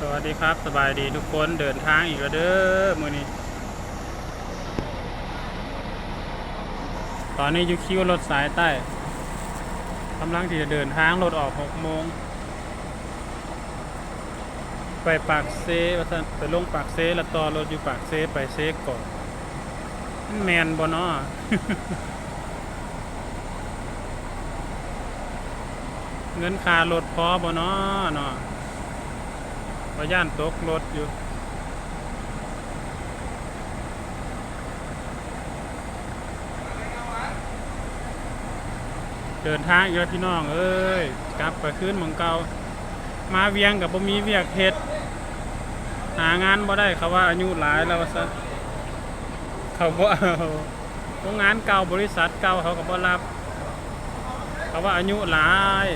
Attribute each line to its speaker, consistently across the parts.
Speaker 1: สวัสดีครับสบายดีทุกคนเดินทางอีกแล้วเด้อมือนี้ ตอนนี้อยู่คิวรถสายใต้กำลังที่จะเดินทางรถออกหกโมง ไปปากเซว่าซั่นไปลงปากเซแล้วต่อรถอยู่ปากเซไปเซก่อนแมนบ่เนาะเงินค่ารถพอบ่เนาะเนาะ พย่านตกรถอยู่เดินทางเยอะพี่น้อง เอ้ยกลับไปขึ้นหมืองเก่ามาเวียงกับบ่มีเวียกเฮ็ดหางานบ่ได้เขาว่าอายุหลายแล้วซะเขาบ่เอาโรงงานเก่าบริษัทเก่าเขาก็บ่รับ เขาว่าอายุหลาย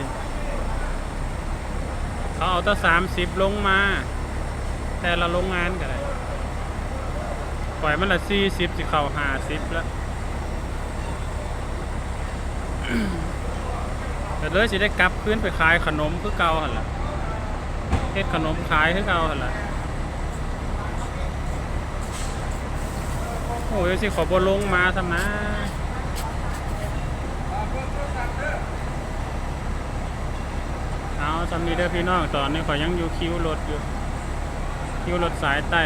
Speaker 1: เขาเอาตั้งสามสิบลงมา แต่ละโรงงานก็ได้ปล่อยมันละสี่สิบสิเข้าห้าสิบแล้วแต่เลยสิได้กลับคืนไปขายขนมคือเก่าหันละเฮ็ดขนมขายคือเก่าหันละโอ้ยสิขอบลงมาทำนะ เอาสำนีเด้อพี่น้องตอนนี้ขอยยังอยู่คิวรถอยู่ คิวรถสายใต้